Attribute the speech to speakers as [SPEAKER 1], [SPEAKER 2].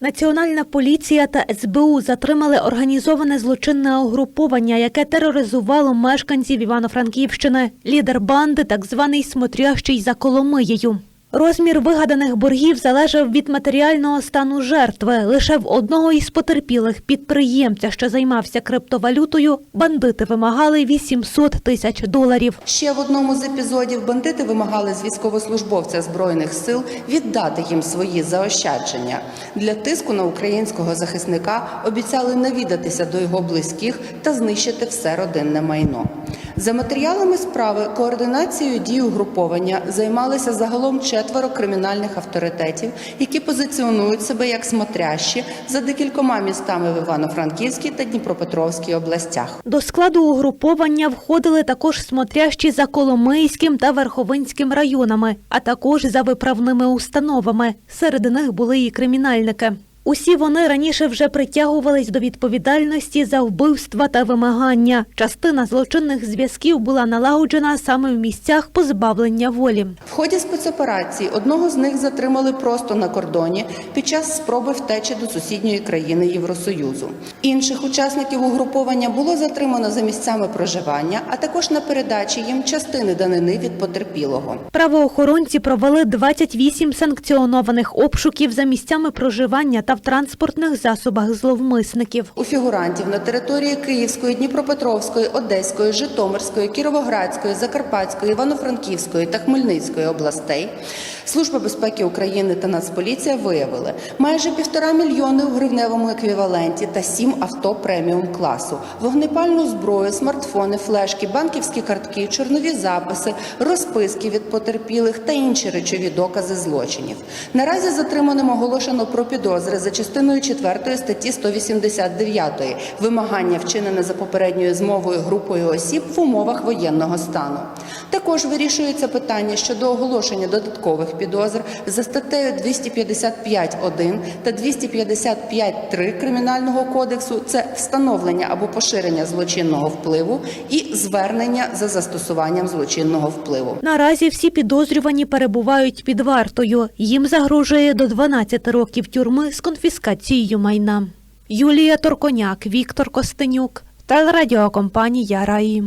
[SPEAKER 1] Національна поліція та СБУ затримали організоване злочинне угруповання, яке тероризувало мешканців Івано-Франківщини. Лідер банди, так званий смотрящий за Коломиєю. Розмір вигаданих боргів залежав від матеріального стану жертви. Лише в одного із потерпілих підприємця, що займався криптовалютою, бандити вимагали 800 тисяч доларів.
[SPEAKER 2] Ще в одному з епізодів бандити вимагали з військовослужбовця збройних сил віддати їм свої заощадження. Для тиску на українського захисника обіцяли навідатися до його близьких та знищити все родинне майно. За матеріалами справи координацією дій угруповання займалися загалом четверо кримінальних авторитетів, які позиціонують себе як смотрящі за декількома містами в Івано-Франківській та Дніпропетровській областях.
[SPEAKER 1] До складу угруповання входили також смотрящі за Коломийським та Верховинським районами, а також за виправними установами. Серед них були і кримінальники. Усі вони раніше вже притягувались до відповідальності за вбивства та вимагання. Частина злочинних зв'язків була налагоджена саме в місцях позбавлення волі.
[SPEAKER 2] Ході спецоперації одного з них затримали просто на кордоні під час спроби втечі до сусідньої країни Євросоюзу. Інших учасників угруповання було затримано за місцями проживання, а також на передачі їм частини данини від потерпілого.
[SPEAKER 1] Правоохоронці провели 28 санкціонованих обшуків за місцями проживання та в транспортних засобах зловмисників.
[SPEAKER 2] У фігурантів на території Київської, Дніпропетровської, Одеської, Житомирської, Кіровоградської, Закарпатської, Івано-Франківської та Хмельницької областей Служба безпеки України та Нацполіція виявили майже півтора мільйони у гривневому еквіваленті та сім авто преміум класу, вогнепальну зброю, смартфони, флешки, банківські картки, чорнові записи, розписки від потерпілих та інші речові докази злочинів. Наразі затриманим оголошено про підозри за частиною 4 статті 189 вимагання вчинене за попередньою змовою групою осіб в умовах воєнного стану. Також вирішується питання щодо оголошення додаткових підозр за статтею 255.1 та 255.3 Кримінального кодексу це встановлення або поширення злочинного впливу і звернення за застосуванням злочинного впливу.
[SPEAKER 1] Наразі всі підозрювані перебувають під вартою. Їм загрожує до 12 років тюрми з конфіскацією майна. Юлія Торконяк, Віктор Костенюк, телерадіокомпанія Раї.